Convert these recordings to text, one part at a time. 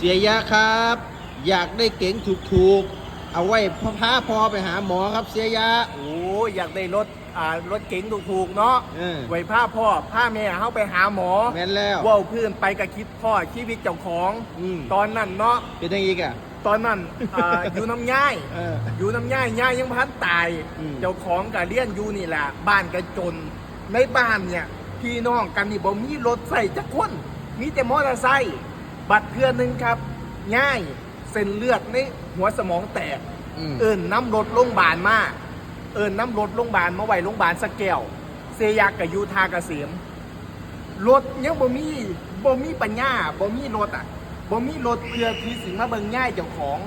สียยะครับ อยากได้เก๋งถูกๆ เอาไว้พพาพอไปหาหมอครับเสียยะ โอ้ยอยากได้รถอ่ารถเก๋งถูกๆเนาะเออไว้ผ้าพ่อผ้าแม่เฮาไปหาหมอแม่นแล้วเว่าวพื้นไปกับคิดพ่อชีวิตเจ้าของอืม ตอนนั้นเนาะเป็นยังอีกอะ ตอนนั้นอ่า อยู่น้ำย่ายเอออยู่น้ำย่ายย่ายยังพันตาย อืม เจ้าของกับเลี้ยนอยู่นี่แหละบ้านก็จนในบ้านเนี่ยพี่น้องกันนี่บ่มีรถใส่จักคนมีแต่มอเตอร์ไซค์ บัตรเพื่อนหนึ่งครับ ง่ายเส้นเลือดในหัวสมองแตก อืม เอิญน้ำรถโรงพยาบาลมาเอิญน้ำรถโรงพยาบาลมาไว้โรงพยาบาลสะแก้ว เซยักกับยูทาเกษมรถยังบ่มีบ่มีปัญญาบ่มีรถอะบ่มีรถเพื่อที่สิมาเบิ่งง่ายเจ้าของ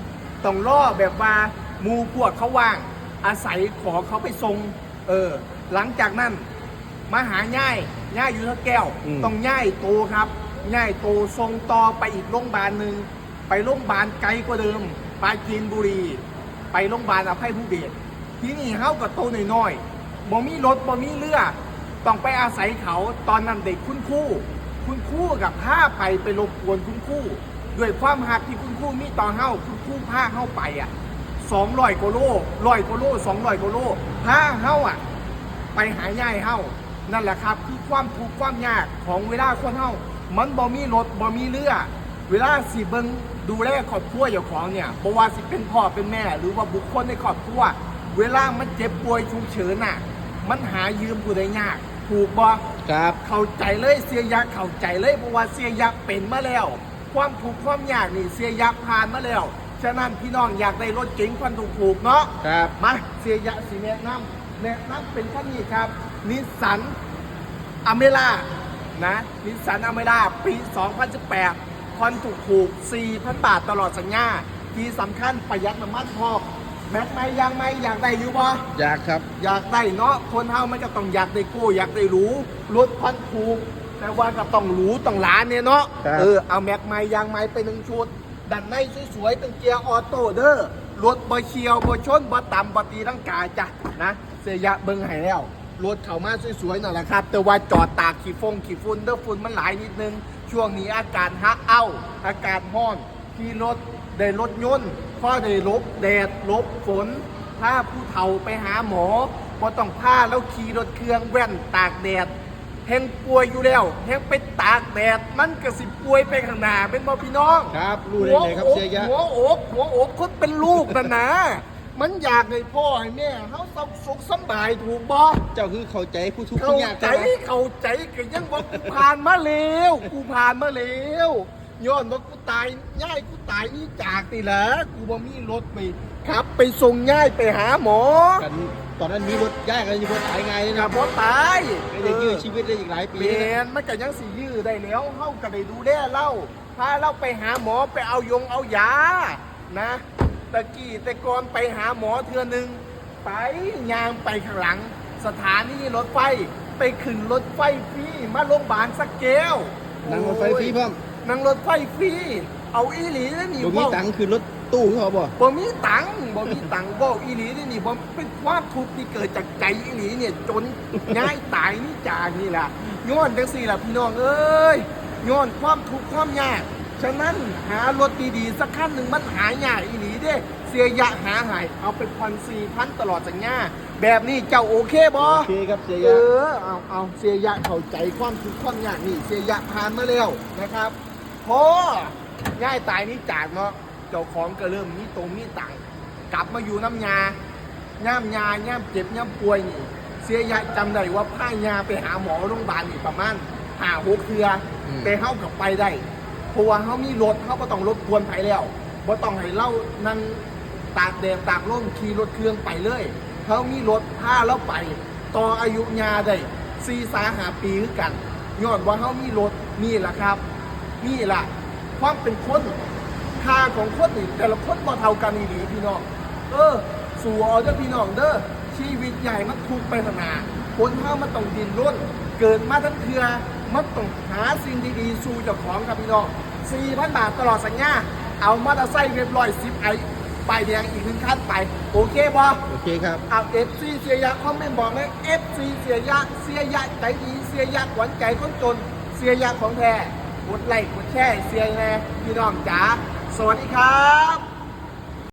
ต้องล่อแบบว่าหมูพวกเขาว่าง อาศัยขอเขาไปส่งเออ หลังจากนั้น มาหาง่ายง่ายอยู่ทัแก้ว อืม ต้องง่ายโตครับ ง่ายโตส่งต่อไปอีกโรงพยาบาลหนึ่งไปโรงพยาบาลไกลกว่าเดิมปราจีนบุรี ไปโรงพยาบาลอภัยภูเบศที่นี่เฮากับโตน้อยๆบ่มีรถบ่มีเรือต้องไปอาศัยเขาตอนนั้นเด็กคุณคู่ คุณคู่กับผ้าไปไปรบกวนคุณคู่ ด้วยความหักที่คุณคู่มีต่อเฮาคุณคู่ผ้าเฮาไปอะสองร้อยกว่าโลร้อยกว่าโลสองร้อยกว่าโลผ้าเฮาอะ ไปหาย่ายเฮานั่นแหละครับ คือความทุกข์ความยากของเวลาคนเฮา มันบ่มีรถบ่มีเรือเวลาสิเบิงดูแลครอบครัวเจ้าของเนี่ยบ่ว่าสิเป็นพ่อเป็นแม่ หรือว่าบุคคลในครอบครัว เวลามันเจ็บป่วยฉุกเฉินน่ะ มันหายืมผู้ใดยาก ถูกบ่ครับ เข้าใจเลยเสียยักษ์เข้าใจเลยเพราะว่าเสียยักษ์เป็นมาแล้ว ความทุกข์ความยากนี่เสียยักษ์ผ่านมาแล้ว ฉะนั้นพี่น้องอยากได้รถเก๋งคันถูกๆเนาะครับ มาเสียยะสีแนะนำแนะนำเป็นคันนี้ครับนิสสันอเมร่า นะนิสสันอเมร่าปี 2018คอนถูกถูกๆ4,000 บาทตลอดสัญญา ที่สำคัญประหยัดน้ำมันพอกแม็กไม่ยังไม่อยากได้อยู่บ่อยากครับ อยากได้เนาะคนเฮามันก็ต้องอยากได้กู้อยากได้หรู้รถพันถูก แต่ว่าก็ต้องหรูต้องหลานเนี่ยเนาะครับ เออเอาแม็กไม้ยางไม้ไปหนึ่งชุดดันในสวยๆเป็นเกียร์ออโต้เด้อรถบ่เชียวบ่ชนบ่ต่ำบ่ตีร่างกายจ้ะนะเสียยะเบิ่งให้แล้ว รถเข้ามาสวยๆนั่นแหละครับ แต่ว่าจอดตากขี้ฟงขี้ฝุ่นเด้อฝุ่นมันหลายนิดนึง ช่วงนี้อากาศฮะเอ้า อากาศร้อนที่รถได้รถยนต์พอได้ลบแดดลบฝนพาผู้เฒ่าไปหาหมอพอต้องพาแล้วขี่รถเครื่องแว่นตากแดดแห้งป่วยอยู่แล้วแห้งไปตากแดดมันก็สิป่วยไปข้างหน้าเป็นบ่พี่น้องครับรู้ได้เลยครับเสียยะหัวอกหัวอกคนเป็นลูกนะนะ มันอยากให้พ่อให้แม่เขาสุขสำบายถูกบ่เจ้าคือเข้าใจผู้ทุกข์เข้าผู้ยากใจใช่ไหมเข้าใจก็ยังว่ากูผ่านมาแล้วกูผ่านมาแล้วย้อนว่ากูตายง่ายกูตายนี่จากนี่แหละกูบ่มีรถไปขับ ไปส่งง่ายไปหาหมอกันตอนนั้นมีรถย่ายกันอยู่บนขายไงายเลยกันะบบ่ตายไม่ได้ยื้อชีวิตได้อีกหลายปีเปลี่ยนมันก็ยังสิยื้อได้แล้วเฮาก็ได้ดูแลเล่าพาเราไปหาหมอไปเอายงเอายานะ ตะกี้แต่ก่อนไปหาหมอเทื่อหนึง ไปยางไปข้างหลัง สถานีรถไฟไปขึ้นรถไฟฟรีมาโรงพยาบาลสักแก้วนั่งรถไฟฟรีพร้อมนั่งรถไฟฟรีเอาอีหลีนี่นี่บ่มีเว้าตังค์คือรถตู้เขาบ่บ่มีตังค์บ่มีตังค์เว้าอีหลีนี่นี่บ่เป็นความทุกข์ที่เกิดจากใจอีหลีเนี่ยจนง่ายตายนี่จากนี่แหละย้อนจังสี่ล่ะพี่น้องเอ้ยย้อนความทุกข์ความยาก ฉะนั้นหารถดีๆสักคันหนึ่งมันหายากอีหลีเด้เสียยะหาหายเอาไปพันสี่พันตลอดสัญญาแบบนี้เจ้าโอเคบ่โอเคครับเสียเอยะอเอาเอาเสียยะเข้าใจความทุกข์ความยากนี่เสียยะผ่านมาแล้วนะครับพอง่ายตายนี่จากเนาะเจ้าของก็เริ่มมีตรงมีตังค์กลับมาอยู่น้ำยาย่ามยาย่ามเจ็บย่ามป่วยนี่ เสียยะจำได้ว่าพายาไปหาหมอโรงพยาบาลนี่ประมาณหาหกเทืออแต่เข้ากับไปได้ เพราะว่าเขามีรถเขาก็ต้องรบกวนไปแล้วบ่ต้องให้เล่านั่งตากแดดตากลมขี่รถเครื่องไปเลยเขามีรถพาเราไปต่ออายุยาได้ซีสาหาปีคือกันย้อนว่าเขามีรถนี่แหละครับ นี่แหละความเป็นคนค่าของคนนี่แต่ละคนบ่เท่ากันอีหลีพี่น้องเออสู่เอาเด้อพี่น้องเด้อชีวิตใหญ่มันทุกไปขานาคนเฮามันต้องดินร่นเกิดมาทั้งเทือ มันต้องหาสิ่งดีๆสู่เจ้าของครับพี่น้อง4,000 บาทตลอดสัญญา เอามอเตอร์ไซค์เรียบร้อย10ไอป้ายแดงอีกหนึ่งคันไป โอเคบ่โอเคครับเอาเอฟซีเสียยะคอมเมนต์บอกเลยเอฟซีเสียยะเสียยะใจดีเสียยะหวานใจคนจน เสียยะของแท้กดไลค์กดแชร์ให้เสียแน่พี่น้องจ๋าสวัสดีครับ